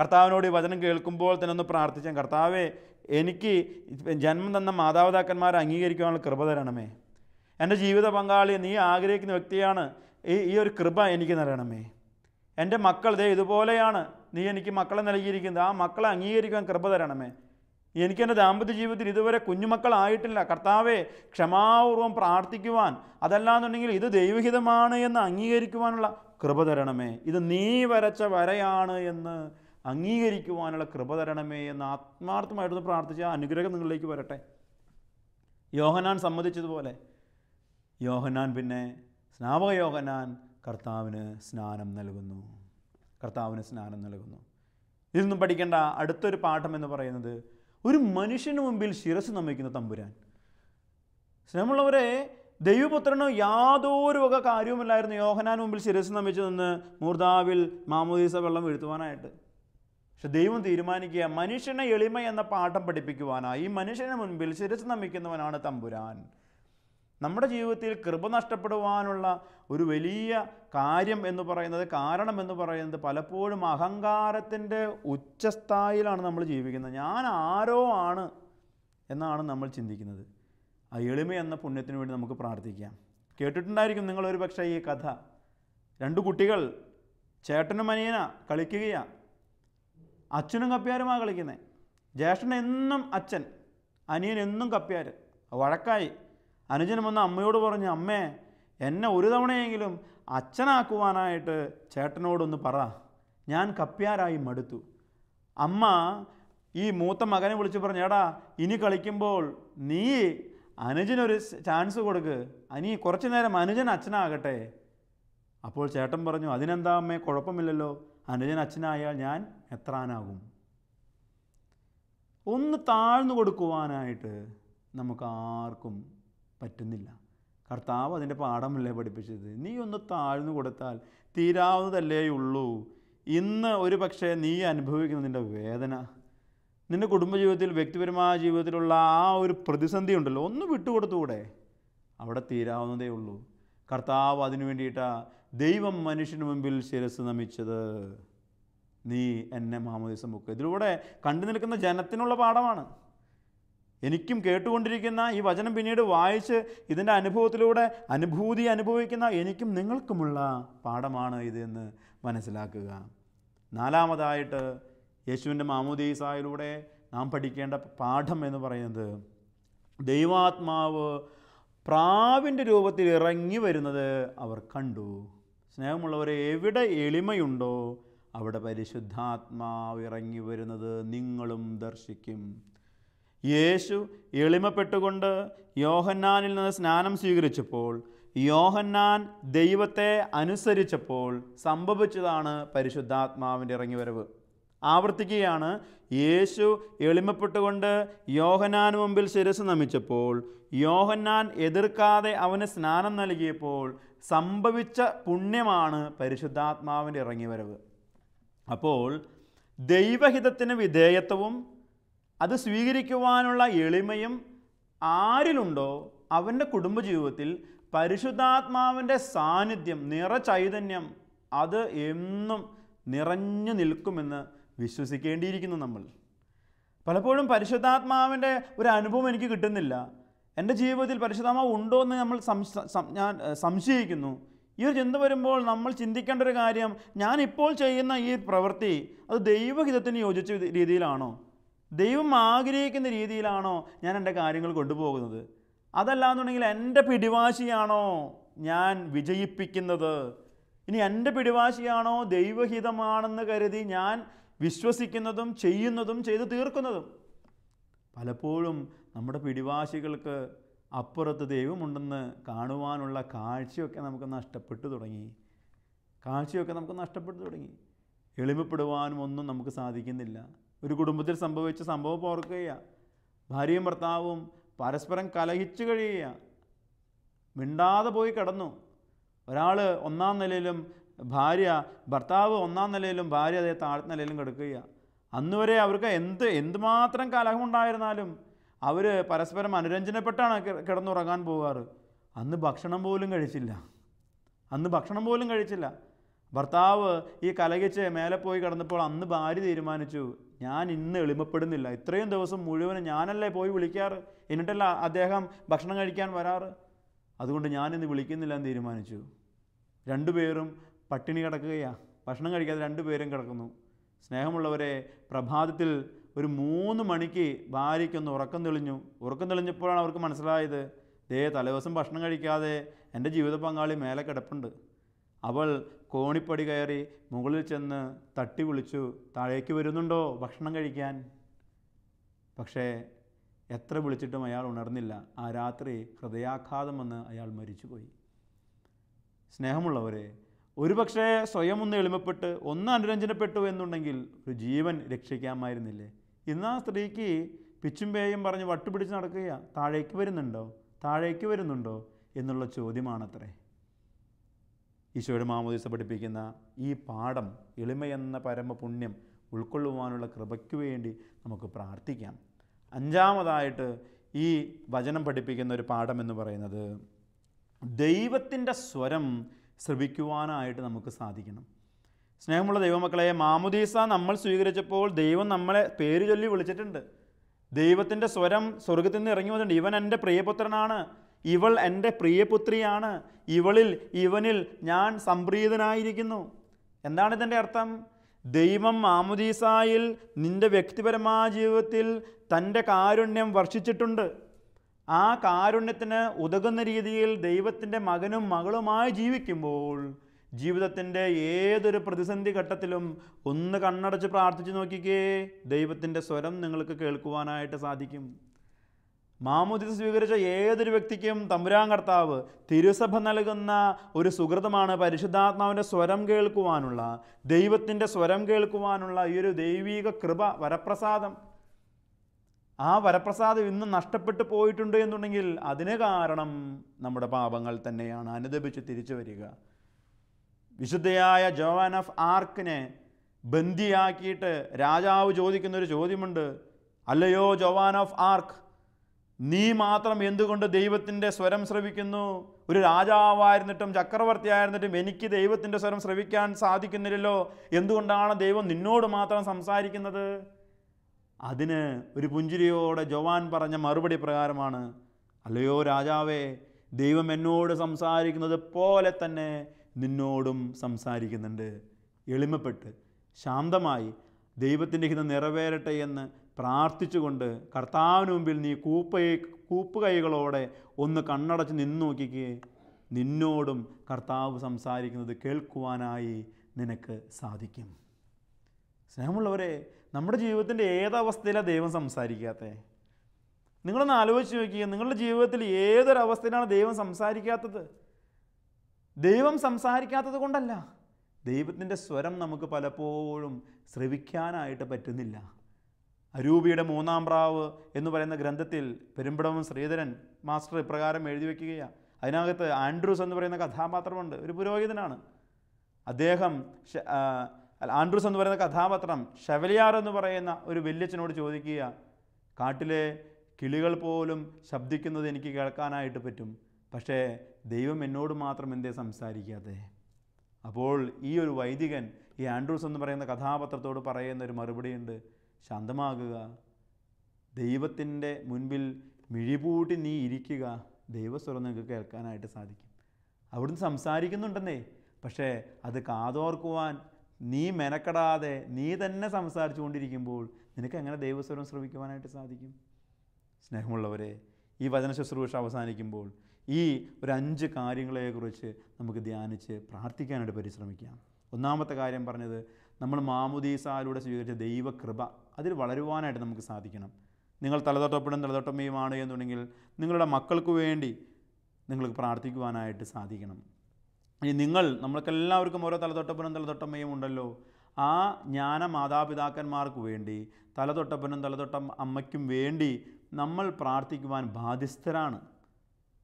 കർത്താവിനോട് ഈ വചനം കേൾക്കുമ്പോൾ തന്നെ ഒന്ന് പ്രാർത്ഥിച്ചാൽ കർത്താവെ എനിക്ക് ജന്മം തന്ന മാതാപിതാക്കന്മാരെ അംഗീകരിക്കുവാനുള്ള കൃപ തരണമേ. എന്റെ ജീവിത പങ്കാളി നീ ആഗ്രഹിക്കുന്ന വ്യക്തിയാണ്. ഈ ഈ ഒരു കൃപ എനിക്ക് നൽകണമേ. എന്റെ മക്കൾ ദേ ഇതുപോലെയാണ് നീ എനിക്ക് മക്കളെ നൽകിയിരിക്കുന്നത്. ആ മക്കളെ അംഗീകരിക്കാൻ കൃപ തരണമേ. എനിക്ക് എന്റെ ദാമ്പത്യ ജീവിതത്തിൽ ഇതുവരെ കുഞ്ഞുമക്കളായിട്ടില്ല. കർത്താവെ ക്ഷമാപൂർവം പ്രാർത്ഥിക്കുവാൻ. അതല്ലാന്നുണ്ടെങ്കിൽ ഇത് ദൈവഹിതമാണ് എന്ന് അംഗീകരിക്കുവാനുള്ള കൃപ തരണമേ. ഇത് നീ വരച്ച വരയാണ് എന്ന് അംഗീകരിക്കുവാനുള്ള കൃപ തരണമേ എന്ന് ആത്മാർത്ഥമായിട്ടൊന്ന് പ്രാർത്ഥിച്ച അനുഗ്രഹം നിങ്ങളിലേക്ക് വരട്ടെ. യോഹനാൻ സമ്മതിച്ചതുപോലെ യോഹനാൻ പിന്നെ സ്നാവക യോഹനാൻ കർത്താവിന് സ്നാനം നൽകുന്നു. കർത്താവിന് സ്നാനം നൽകുന്നു. ഇതൊന്നും പഠിക്കേണ്ട അടുത്തൊരു പാഠം എന്ന് പറയുന്നത് ഒരു മനുഷ്യന് മുമ്പിൽ ശിരസ് നമിക്കുന്ന തമ്പുരാൻ. സ്നേഹമുള്ളവരെ ദൈവപുത്രനോ യാതൊരു വക കാര്യവുമില്ലായിരുന്നു യോഹനാൻ മുമ്പിൽ ശിരസ് നമിച്ചു നിന്ന് മൂർദാവിൽ മാമോദീസ വെള്ളം വീഴ്ത്തുവാനായിട്ട്. പക്ഷെ ദൈവം തീരുമാനിക്കുക മനുഷ്യനെ എളിമ എന്ന പാഠം പഠിപ്പിക്കുവാനായി ഈ മനുഷ്യന് മുൻപിൽ ശിരസ് നമിക്കുന്നവനാണ് തമ്പുരാൻ. നമ്മുടെ ജീവിതത്തിൽ കൃപ നഷ്ടപ്പെടുവാനുള്ള ഒരു വലിയ കാര്യം എന്ന് പറയുന്നത് കാരണം എന്ന് പറയുന്നത് പലപ്പോഴും അഹങ്കാരത്തിന്റെ ഉച്ചസ്ഥായിലാണ് നമ്മൾ ജീവിക്കുന്നത്. ഞാൻ ആരോ ആണ് എന്നാണ് നമ്മൾ ചിന്തിക്കുന്നത്. ആ എളിമ എന്ന പുണ്യത്തിന് വേണ്ടി നമുക്ക് പ്രാർത്ഥിക്കാം. കേട്ടിട്ടുണ്ടായിരിക്കും നിങ്ങളൊരു പക്ഷേ ഈ കഥ. രണ്ട് കുട്ടികൾ ചേട്ടനും അനിയനാ കളിക്കുകയാ. അച്ഛനും കപ്പ്യാരുമാണ് കളിക്കുന്നത് ജ്യേഷ്ഠൻ എന്നും അച്ഛൻ അനിയൻ എന്നും കപ്പ്യാർ വഴക്കായി. അനുജൻ വന്ന് അമ്മയോട് പറഞ്ഞു അമ്മേ എന്നെ ഒരു തവണയെങ്കിലും അച്ഛനാക്കുവാനായിട്ട് ചേട്ടനോടൊന്ന് പറ. ഞാൻ കപ്പ്യാരായി മടുത്തു. അമ്മ ഈ മൂത്ത മകനെ വിളിച്ച് പറഞ്ഞു എടാ ഇനി കളിക്കുമ്പോൾ നീ അനുജനൊരു ചാൻസ് കൊടുക്ക്. അനി കുറച്ചു നേരം അനുജൻ അച്ഛനാകട്ടെ. അപ്പോൾ ചേട്ടൻ പറഞ്ഞു അതിനെന്താ അമ്മേ കുഴപ്പമില്ലല്ലോ. അനുജൻ അച്ഛനായാൽ ഞാൻ എത്രാനാകും? ഒന്ന് താഴ്ന്നു കൊടുക്കുവാനായിട്ട് നമുക്ക് ആർക്കും പറ്റുന്നില്ല. കർത്താവ് അതിന്റെ പാഠമല്ലേ പഠിപ്പിച്ചത്? നീ ഒന്ന് താഴ്ന്നു കൊടുത്താൽ തീരാവുന്നതല്ലേ ഉള്ളൂ. ഇന്ന് ഒരു പക്ഷേ നീ അനുഭവിക്കുന്ന നിന്റെ വേദന നിന്റെ കുടുംബജീവിതത്തിൽ വ്യക്തിപരമായ ജീവിതത്തിലുള്ള ആ ഒരു പ്രതിസന്ധി ഉണ്ടല്ലോ ഒന്ന് വിട്ടുകൊടുത്തുകൂടെ? അവിടെ തീരാവുന്നതേ ഉള്ളൂ. കർത്താവ് അതിനു വേണ്ടിയിട്ടാണ് ദൈവം മനുഷ്യന് മുമ്പിൽ ശിരസ് നമിച്ചത്. നീ എന്നെ മാമോദിസം മുക്ക്. ഇതിലൂടെ കണ്ടു നിൽക്കുന്ന ജനത്തിനുള്ള പാഠമാണ്. എനിക്കും കേട്ടുകൊണ്ടിരിക്കുന്ന ഈ വചനം പിന്നീട് വായിച്ച് ഇതിന്റെ അനുഭവത്തിലൂടെ അനുഭൂതി അനുഭവിക്കുന്ന എനിക്കും നിങ്ങൾക്കുമുള്ള പാഠമാണ് ഇതെന്ന് മനസ്സിലാക്കുക. നാലാമതായിട്ട് യേശുവിന്റെ മാമോദീസായിലൂടെ നാം പഠിക്കേണ്ട പാഠം എന്ന് പറയുന്നത് ദൈവാത്മാവ് പ്രാവിന്റെ രൂപത്തിൽ ഇറങ്ങി വരുന്നത് അവർ കണ്ടു. സ്നേഹമുള്ളവരെ എവിടെ എളിമയുണ്ടോ അവിടെ പരിശുദ്ധാത്മാവ് ഇറങ്ങി വരുന്നത് നിങ്ങളും ദർശിക്കും. യേശു എളിമപ്പെട്ടുകൊണ്ട് യോഹന്നാനിൽ നിന്ന് സ്നാനം സ്വീകരിച്ചപ്പോൾ യോഹന്നാൻ ദൈവത്തെ അനുസരിച്ചപ്പോൾ സംഭവിച്ചതാണ് പരിശുദ്ധാത്മാവിന്റെ ഇറങ്ങിവരവ്. ആവർത്തിക്കുകയാണ് യേശു എളിമപ്പെട്ടുകൊണ്ട് യോഹന്നാന് മുമ്പിൽ ശിരസ് നമിച്ചപ്പോൾ യോഹന്നാൻ എതിർക്കാതെ അവന് സ്നാനം നൽകിയപ്പോൾ സംഭവിച്ച പുണ്യമാണ് പരിശുദ്ധാത്മാവിന്റെ ഇറങ്ങിവരവ്. അപ്പോൾ ദൈവഹിതത്തിന് വിധേയത്വവും അത് സ്വീകരിക്കുവാനുള്ള എളിമയും ആരിലുണ്ടോ അവന്റെ കുടുംബജീവിതത്തിൽ പരിശുദ്ധാത്മാവിന്റെ സാന്നിധ്യം നിറചൈതന്യം അത് എന്നും നിറഞ്ഞു നിൽക്കുമെന്ന് വിശ്വസിക്കേണ്ടിയിരിക്കുന്നു നമ്മൾ. പലപ്പോഴും പരിശുദ്ധാത്മാവിന്റെ ഒരു അനുഭവം എനിക്ക് കിട്ടുന്നില്ല. എന്റെ ജീവിതത്തിൽ പരിശുദ്ധാത്മാവ് ഉണ്ടോ എന്ന് നമ്മൾ ഞാൻ സംശയിക്കുന്നു. ഈ ഒരു ചിന്ത വരുമ്പോൾ നമ്മൾ ചിന്തിക്കേണ്ട ഒരു കാര്യം ഞാനിപ്പോൾ ചെയ്യുന്ന ഈ പ്രവൃത്തി അത് ദൈവഹിതത്തിന് യോജിച്ച രീതിയിലാണോ? ദൈവം ആഗ്രഹിക്കുന്ന രീതിയിലാണോ ഞാൻ എന്റെ കാര്യങ്ങൾ കൊണ്ടുപോകുന്നത്? അതല്ല അതല്ലാന്നുണ്ടെങ്കിൽ എന്റെ പിടിവാശിയാണോ ഞാൻ വിജയിപ്പിക്കുന്നത്? ഇനി എന്റെ പിടിവാശിയാണോ ദൈവഹിതമാണെന്ന് കരുതി ഞാൻ വിശ്വസിക്കുന്നതും ചെയ്യുന്നതും ചെയ്തു തീർക്കുന്നതും? പലപ്പോഴും നമ്മുടെ പിടിവാശികൾക്ക് അപ്പുറത്ത് ദൈവമുണ്ടെന്ന് കാണുവാനുള്ള കാഴ്ചയൊക്കെ നമുക്ക് നഷ്ടപ്പെട്ടു തുടങ്ങി. കാഴ്ചയൊക്കെ നമുക്ക് നഷ്ടപ്പെട്ടു തുടങ്ങി. എളിമപ്പെടുവാനും ഒന്നും നമുക്ക് സാധിക്കുന്നില്ല. ഒരു കുടുംബത്തിൽ സംഭവിച്ച സംഭവം ഓർക്കുകയാണ് ഭാര്യയും ഭർത്താവും പരസ്പരം കലഹിച്ചു കഴിയുക മിണ്ടാതെ പോയി കിടന്നു. ഒരാൾ ഒന്നാം നിലയിലും ഭാര്യ ഭർത്താവ് ഒന്നാം നിലയിലും ഭാര്യ അതേ താഴത്തെ നിലയിലും കിടക്കുക അന്ന് വരെ അവർക്ക് എന്ത് എന്തുമാത്രം കലഹമുണ്ടായിരുന്നാലും അവർ പരസ്പരം അനുരഞ്ജനപ്പെട്ടാണ് കിടന്നുറങ്ങാൻ പോകാറ്. അന്ന് ഭക്ഷണം പോലും കഴിച്ചില്ല. അന്ന് ഭക്ഷണം പോലും കഴിച്ചില്ല. ഭർത്താവ് ഈ കലകിച്ച് മേലെ പോയി കിടന്നപ്പോൾ അന്ന് ഭാര്യ തീരുമാനിച്ചു. ഞാൻ ഇന്ന് എളിമപ്പെടുന്നില്ല. ഇത്രയും ദിവസം മുഴുവൻ ഞാനല്ലേ പോയി വിളിക്കാറ്? എന്നിട്ടല്ല അദ്ദേഹം ഭക്ഷണം കഴിക്കാൻ വരാറ്? അതുകൊണ്ട് ഞാനിന്ന് വിളിക്കുന്നില്ല എന്ന് തീരുമാനിച്ചു. രണ്ടുപേരും പട്ടിണി കിടക്കുകയാണ് ഭക്ഷണം കഴിക്കാതെ രണ്ടുപേരും കിടക്കുന്നു. സ്നേഹമുള്ളവരെ പ്രഭാതത്തിൽ ഒരു മൂന്ന് മണിക്ക് ഭാര്യയ്ക്കൊന്ന് ഉറക്കം തെളിഞ്ഞു. ഉറക്കം തെളിഞ്ഞപ്പോഴാണ് അവർക്ക് മനസ്സിലായത് ദേ തലേദിവസം ഭക്ഷണം കഴിക്കാതെ എന്റെ ജീവിത പങ്കാളി മേലെ കിടപ്പുണ്ട്. അവൾ കോണിപ്പടി കയറി മുകളിൽ ചെന്ന് തട്ടി വിളിച്ചു താഴേക്ക് വരുന്നുണ്ടോ ഭക്ഷണം കഴിക്കാൻ? പക്ഷേ എത്ര വിളിച്ചിട്ടും അയാൾ ഉണർന്നില്ല. ആ രാത്രി ഹൃദയാഘാതം വന്ന് അയാൾ മരിച്ചുപോയി. സ്നേഹമുള്ളവരെ ഒരുപക്ഷെ സ്വയം ഒന്ന് എളിമപ്പെട്ട് ഒന്ന് അനുരഞ്ജനപ്പെട്ടു എന്നുണ്ടെങ്കിൽ ഒരു ജീവൻ രക്ഷിക്കാമായിരുന്നില്ലേ? ഇന്ന് ആ സ്ത്രീക്ക് പിച്ചും പേയും പറഞ്ഞ് വട്ടുപിടിച്ച് നടക്കുക താഴേക്ക് വരുന്നുണ്ടോ? താഴേക്ക് വരുന്നുണ്ടോ? എന്നുള്ള ചോദ്യമാണത്രേ. ഈശോയുടെ മാമോദിസ പഠിപ്പിക്കുന്ന ഈ പാഠം എളിമയെന്ന പരമപുണ്യം ഉൾക്കൊള്ളുവാനുള്ള കൃപയ്ക്ക് വേണ്ടി നമുക്ക് പ്രാർത്ഥിക്കാം. അഞ്ചാമതായിട്ട് ഈ വചനം പഠിപ്പിക്കുന്ന ഒരു പാഠം എന്ന് പറയുന്നത് ദൈവത്തിന്റെ സ്വരം ശ്രവിക്കുവാനായിട്ട് നമുക്ക് സാധിക്കണം. സ്നേഹമുള്ള ദൈവമക്കളെ മാമുദീസ നമ്മൾ സ്വീകരിച്ചപ്പോൾ ദൈവം നമ്മളെ പേര് ചൊല്ലി വിളിച്ചിട്ടുണ്ട്. ദൈവത്തിന്റെ സ്വരം സ്വർഗത്തിൽ നിന്ന് ഇറങ്ങി വന്നിട്ടുണ്ട്. ഇവൻ എന്റെ പ്രിയപുത്രനാണ്. ഇവൾ എന്റെ പ്രിയപുത്രിയാണ്. ഇവളിൽ ഇവനിൽ ഞാൻ സംപ്രീതനായിരിക്കുന്നു. എന്താണ് ഇതിന്റെ അർത്ഥം? ദൈവം മാമുദീസായിൽ നിന്റെ വ്യക്തിപരമായ ജീവിതത്തിൽ തന്റെ കാരുണ്യം വർഷിച്ചിട്ടുണ്ട്. ആ കാരുണ്യത്തിന് ഉതകുന്ന രീതിയിൽ ദൈവത്തിന്റെ മകനും മകളുമായി ജീവിക്കുമ്പോൾ ജീവിതത്തിന്റെ ഏതൊരു പ്രതിസന്ധി ഘട്ടത്തിലും ഒന്ന് കണ്ണടച്ച് പ്രാർത്ഥിച്ചു നോക്കിക്കേ ദൈവത്തിന്റെ സ്വരം നിങ്ങൾക്ക് കേൾക്കുവാനായിട്ട് സാധിക്കും. മാമുദിത സ്വീകരിച്ച ഏതൊരു വ്യക്തിക്കും തമ്പുരാൻ കർത്താവ് തിരുസഭ നൽകുന്ന ഒരു സുഹൃതമാണ് പരിശുദ്ധാത്മാവിന്റെ സ്വരം കേൾക്കുവാനുള്ള ദൈവത്തിന്റെ സ്വരം കേൾക്കുവാനുള്ള ഈ ഒരു ദൈവീക കൃപ വരപ്രസാദം. ആ വരപ്രസാദം ഇന്ന് നഷ്ടപ്പെട്ടു പോയിട്ടുണ്ട് എന്നുണ്ടെങ്കിൽ അതിന് കാരണം നമ്മുടെ പാപങ്ങൾ തന്നെയാണ്. അനുദപിച്ച് തിരിച്ചു വരിക. വിശുദ്ധയായ ജോവാൻ ഓഫ് ആർക്കിനെ ബന്ദിയാക്കിയിട്ട് രാജാവ് ചോദിക്കുന്നൊരു ചോദ്യമുണ്ട്. അല്ലയോ ജോവാൻ ഓഫ് ആർക്ക്? നീ മാത്രം എന്തുകൊണ്ട് ദൈവത്തിന്റെ സ്വരം ശ്രവിക്കുന്നു? ഒരു രാജാവായിരുന്നിട്ടും ചക്രവർത്തിയായിരുന്നിട്ടും എനിക്ക് ദൈവത്തിന്റെ സ്വരം ശ്രവിക്കാൻ സാധിക്കുന്നില്ലല്ലോ. എന്തുകൊണ്ടാണ് ദൈവം നിന്നോട് മാത്രം സംസാരിക്കുന്നത്? അതിന് ഒരു പുഞ്ചിരിയോടെ ജവാൻ പറഞ്ഞ മറുപടി പ്രകാരമാണ് അല്ലയോ രാജാവേ ദൈവം എന്നോട് സംസാരിക്കുന്നത് പോലെ തന്നെ നിന്നോടും സംസാരിക്കുന്നുണ്ട്. എളിമപ്പെട്ട് ശാന്തമായി ദൈവത്തിന്റെ ഹിതം നിറവേറട്ടെ എന്ന് പ്രാർത്ഥിച്ചുകൊണ്ട് കർത്താവിന് മുമ്പിൽ നീ കൂപ്പ കൂപ്പുകൈകളോടെ ഒന്ന് കണ്ണടച്ച് നിന്ന് നോക്കിക്കേ. നിന്നോടും കർത്താവ് സംസാരിക്കുന്നത് കേൾക്കുവാനായി നിനക്ക് സാധിക്കും. സ്നേഹമുള്ളവരെ നമ്മുടെ ജീവിതത്തിന്റെ ഏതവസ്ഥയിലാണ് ദൈവം സംസാരിക്കാത്തത് നിങ്ങളൊന്ന് ആലോചിച്ച് നോക്കിയാൽ നിങ്ങളുടെ ജീവിതത്തിൽ ഏതൊരവസ്ഥയിലാണ് ദൈവം സംസാരിക്കാത്തത്? ദൈവം സംസാരിക്കാത്തത് കൊണ്ടല്ല. ദൈവത്തിന്റെ സ്വരം നമുക്ക് പലപ്പോഴും ശ്രവിക്കാനായിട്ട് പറ്റുന്നില്ല. അരൂപിയുടെ മൂന്നാം പ്രാവ് എന്ന് പറയുന്ന ഗ്രന്ഥത്തിൽ പെരുമ്പടവും ശ്രീധരൻ മാസ്റ്റർ ഇപ്രകാരം എഴുതി വയ്ക്കുകയാണ് അതിനകത്ത് ആൻഡ്രൂസ് എന്ന് പറയുന്ന കഥാപാത്രമുണ്ട്. ഒരു പുരോഹിതനാണ്. അദ്ദേഹം ആൻഡ്രൂസ് എന്ന് പറയുന്ന കഥാപാത്രം ഷെവലിയാർ എന്ന് പറയുന്ന ഒരു വല്യച്ഛനോട് ചോദിക്കുക കാട്ടിലെ കിളികൾ പോലും ശബ്ദിക്കുന്നത് എനിക്ക് കേൾക്കാനായിട്ട് പറ്റും. പക്ഷേ ദൈവം എന്നോട് മാത്രം എന്തേ സംസാരിക്കാതെ അപ്പോൾ ഈ ഒരു വൈദികൻ ഈ ആൻഡ്രൂസ് എന്ന് പറയുന്ന കഥാപാത്രത്തോട് പറയുന്ന ഒരു മറുപടിയുണ്ട്. ശാന്തമാകുക. ദൈവത്തിന്റെ മുൻപിൽ മിഴിപൂട്ടി നീ ഇരിക്കുക ദൈവസ്വരം നിങ്ങൾക്ക് കേൾക്കാനായിട്ട് സാധിക്കും. അവിടുന്ന് സംസാരിക്കുന്നുണ്ടെന്നേ. പക്ഷേ അത് കാതോർക്കുവാൻ നീ മെനക്കെടാതെ നീ തന്നെ സംസാരിച്ചു കൊണ്ടിരിക്കുമ്പോൾ നിനക്ക് എങ്ങനെ ദൈവസ്വരം ശ്രവിക്കുവാനായിട്ട് സാധിക്കും? സ്നേഹമുള്ളവരെ ഈ വചന ശുശ്രൂഷ അവസാനിക്കുമ്പോൾ ഈ ഒരു അഞ്ച് കാര്യങ്ങളെക്കുറിച്ച് നമുക്ക് ധ്യാനിച്ച് പ്രാർത്ഥിക്കാനായിട്ട് പരിശ്രമിക്കാം. ഒന്നാമത്തെ കാര്യം പറഞ്ഞത് നമ്മൾ മാമുദീസാലൂടെ സ്വീകരിച്ച ദൈവകൃപ അതിൽ വളരുവാനായിട്ട് നമുക്ക് സാധിക്കണം. നിങ്ങൾ തലതൊട്ടപ്പെടും തലതൊട്ടമ്മയുമാണ് എന്നുണ്ടെങ്കിൽ നിങ്ങളുടെ മക്കൾക്ക് വേണ്ടി നിങ്ങൾക്ക് പ്രാർത്ഥിക്കുവാനായിട്ട് സാധിക്കണം. ഇനി നിങ്ങൾ നമ്മൾക്കെല്ലാവർക്കും ഓരോ തലതൊട്ടപ്പനും തലതൊട്ടമ്മയും ഉണ്ടല്ലോ. ആ ജ്ഞാന മാതാപിതാക്കന്മാർക്ക് വേണ്ടി തലതൊട്ടപ്പനും തലതൊട്ടം അമ്മയ്ക്കും വേണ്ടി നമ്മൾ പ്രാർത്ഥിക്കുവാൻ ബാധ്യസ്ഥരാണ്.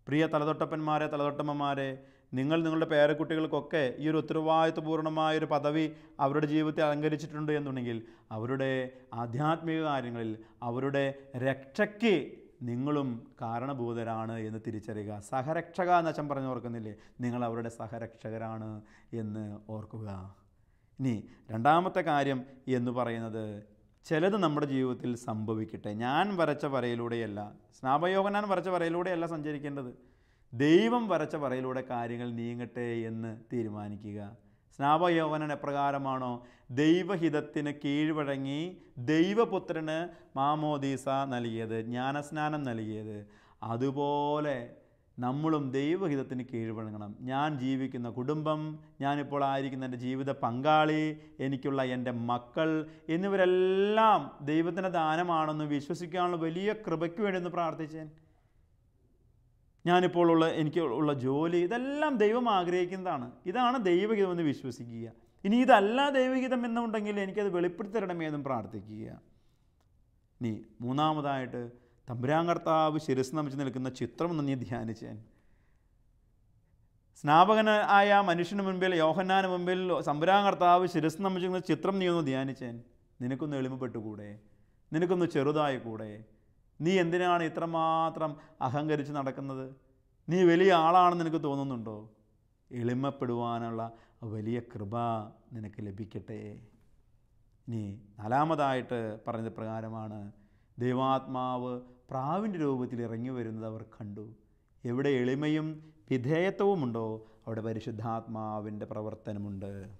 പ്രിയ തലതൊട്ടപ്പന്മാരെ തലതൊട്ടമ്മമാരെ നിങ്ങൾ നിങ്ങളുടെ പേരക്കുട്ടികൾക്കൊക്കെ ഈ ഒരു ഉത്തരവാദിത്വപൂർണമായൊരു പദവി അവരുടെ ജീവിതത്തെ അലങ്കരിച്ചിട്ടുണ്ട് എന്നുണ്ടെങ്കിൽ അവരുടെ ആധ്യാത്മിക കാര്യങ്ങളിൽ അവരുടെ രക്ഷയ്ക്ക് നിങ്ങളും കാരണഭൂതരാണ് എന്ന് തിരിച്ചറിയുക. സഹരക്ഷക എന്ന് അച്ഛൻ പറഞ്ഞു ഓർക്കുന്നില്ലേ? നിങ്ങൾ അവരുടെ സഹരക്ഷകരാണ് എന്ന് ഓർക്കുക. ഇനി രണ്ടാമത്തെ കാര്യം എന്ന് പറയുന്നത് ചിലത് നമ്മുടെ ജീവിതത്തിൽ സംഭവിക്കട്ടെ. ഞാൻ വരച്ച വരയിലൂടെയല്ല. സ്നാപയോഹനാൻ വരച്ച വരയിലൂടെയല്ല സഞ്ചരിക്കേണ്ടത്. ദൈവം വരച്ച പറയിലൂടെ കാര്യങ്ങൾ നീങ്ങട്ടെ എന്ന് തീരുമാനിക്കുക. സ്നാപയോഹനൻ എപ്രകാരമാണോ? ദൈവഹിതത്തിന് കീഴ്വഴങ്ങി ദൈവപുത്രന് മാമോദീസ നൽകിയത് ജ്ഞാനസ്നാനം നൽകിയത്. അതുപോലെ നമ്മളും ദൈവഹിതത്തിന് കീഴ്വഴങ്ങണം. ഞാൻ ജീവിക്കുന്ന കുടുംബം ഞാനിപ്പോൾ ആയിരിക്കുന്ന എന്റെ ജീവിത പങ്കാളി എനിക്കുള്ള എന്റെ മക്കൾ എന്നിവരെല്ലാം ദൈവത്തിന്റെ ദാനമാണെന്ന് വിശ്വസിക്കാനുള്ള വലിയ കൃപയ്ക്ക് വേണ്ടി ഒന്ന് പ്രാർത്ഥിച്ചേൻ. ഞാനിപ്പോൾ ഉള്ള എനിക്ക് ഉള്ള ജോലി ഇതെല്ലാം ദൈവം ആഗ്രഹിക്കുന്നതാണ്. ഇതാണ് ദൈവഹിതം എന്ന് വിശ്വസിക്കുക. ഇനി ഇതല്ല ദൈവഗീതം എന്നുണ്ടെങ്കിൽ എനിക്കത് വെളിപ്പെടുത്തി തരണമേ എന്നും പ്രാർത്ഥിക്കുക. ഇനി മൂന്നാമതായിട്ട് തമ്പുരാൻ കർത്താവ് ശിരസ് നമിച്ച് നിൽക്കുന്ന ചിത്രം ഒന്ന് നീ ധ്യാനിച്ചേൻ. സ്നാപകനായ മനുഷ്യന് മുൻപിൽ യോഹന്നാന് മുമ്പിൽ തമ്പുരാൻ ശിരസ് നമിച്ച് നിൽക്കുന്ന ചിത്രം നീ ഒന്ന് ധ്യാനിച്ചേൻ. നിനക്കൊന്ന് എളിമപ്പെട്ടുകൂടെ? നിനക്കൊന്ന് ചെറുതായി കൂടെ നീ എന്തിനാണ് ഇത്രമാത്രം അഹങ്കരിച്ച് നടക്കുന്നത്? നീ വലിയ ആളാണെന്ന് നിനക്ക് തോന്നുന്നുണ്ടോ? എളിമപ്പെടുവാനുള്ള വലിയ കൃപ നിനക്ക് ലഭിക്കട്ടെ. ഇനി നാലാമതായിട്ട് പറഞ്ഞത് പ്രകാരമാണ് ദൈവാത്മാവ് പ്രാവിന്റെ രൂപത്തിൽ ഇറങ്ങി വരുന്നത് അവർ കണ്ടു. എവിടെ എളിമയും വിധേയത്വവുമുണ്ടോ അവിടെ പരിശുദ്ധാത്മാവിന്റെ പ്രവർത്തനമുണ്ട്.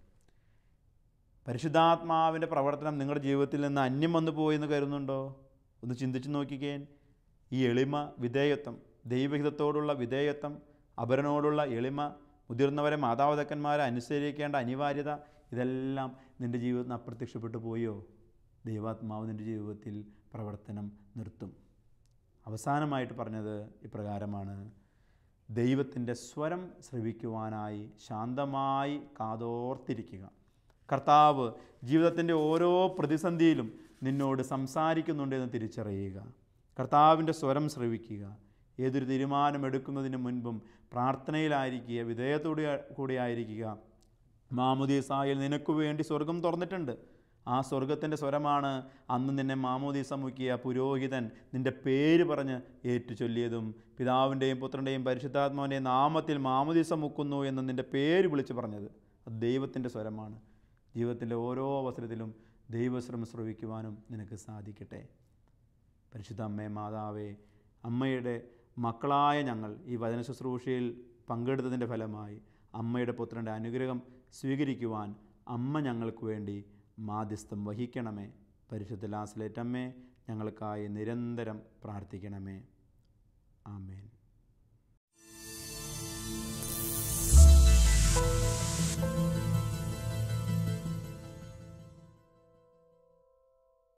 പരിശുദ്ധാത്മാവിന്റെ പ്രവർത്തനം നിങ്ങളുടെ ജീവിതത്തിൽ നിന്ന് അന്യം വന്നു പോയി എന്ന് കരുതുന്നുണ്ടോ? ഒന്ന് ചിന്തിച്ചു നോക്കിക്കേൻ. ഈ എളിമ വിധേയത്വം ദൈവഹിതത്തോടുള്ള വിധേയത്വം അപരനോടുള്ള എളിമ മുതിർന്നവരെ മാതാപിതാക്കന്മാരെ അനുസരിക്കേണ്ട അനിവാര്യത ഇതെല്ലാം നിന്റെ ജീവിതത്തിൽ അപ്രത്യക്ഷപ്പെട്ടു പോയോ? ദൈവാത്മാവ് നിന്റെ ജീവിതത്തിൽ പ്രവർത്തനം നിർത്തും. അവസാനമായിട്ട് പറഞ്ഞത് ഇപ്രകാരമാണ്. ദൈവത്തിന്റെ സ്വരം ശ്രവിക്കുവാനായി ശാന്തമായി കാതോർത്തിരിക്കുക. കർത്താവ് ജീവിതത്തിന്റെ ഓരോ പ്രതിസന്ധിയിലും നിന്നോട് സംസാരിക്കുന്നുണ്ടെന്ന് തിരിച്ചറിയുക. കർത്താവിന്റെ സ്വരം ശ്രവിക്കുക. ഏതൊരു തീരുമാനം എടുക്കുന്നതിന് മുൻപും പ്രാർത്ഥനയിലായിരിക്കുക വിധേയത്തോടെ കൂടി ആയിരിക്കുക. മാമുദീസായിൽ നിനക്ക് വേണ്ടി സ്വർഗം തുറന്നിട്ടുണ്ട്. ആ സ്വർഗത്തിന്റെ സ്വരമാണ് അന്ന് നിന്നെ മാമോദീസ മുക്കിയ പുരോഹിതൻ നിന്റെ പേര് പറഞ്ഞ് ഏറ്റു ചൊല്ലിയതും പിതാവിന്റെയും പുത്രന്റെയും പരിശുദ്ധാത്മാവിന്റെയും നാമത്തിൽ മാമോദീസ മുക്കുന്നു എന്ന് നിന്റെ പേര് വിളിച്ച് പറഞ്ഞത്. അത് ദൈവത്തിന്റെ സ്വരമാണ്. ജീവിതത്തിന്റെ ഓരോ അവസരത്തിലും ദൈവസ്വരം ശ്രവിക്കുവാനും നിനക്ക് സാധിക്കട്ടെ. പരിശുദ്ധ അമ്മേ മാതാവേ അമ്മയുടെ മക്കളായ ഞങ്ങൾ ഈ വചന ശുശ്രൂഷയിൽ പങ്കെടുത്തതിന്റെ ഫലമായി അമ്മയുടെ പുത്രന്റെ അനുഗ്രഹം സ്വീകരിക്കുവാൻ അമ്മ ഞങ്ങൾക്ക് വേണ്ടി മാധ്യസ്ഥം വഹിക്കണമേ. പരിശുദ്ധ ലാസ്ലേറ്റമ്മേ ഞങ്ങൾക്കായി നിരന്തരം പ്രാർത്ഥിക്കണമേ. ആമേൻ.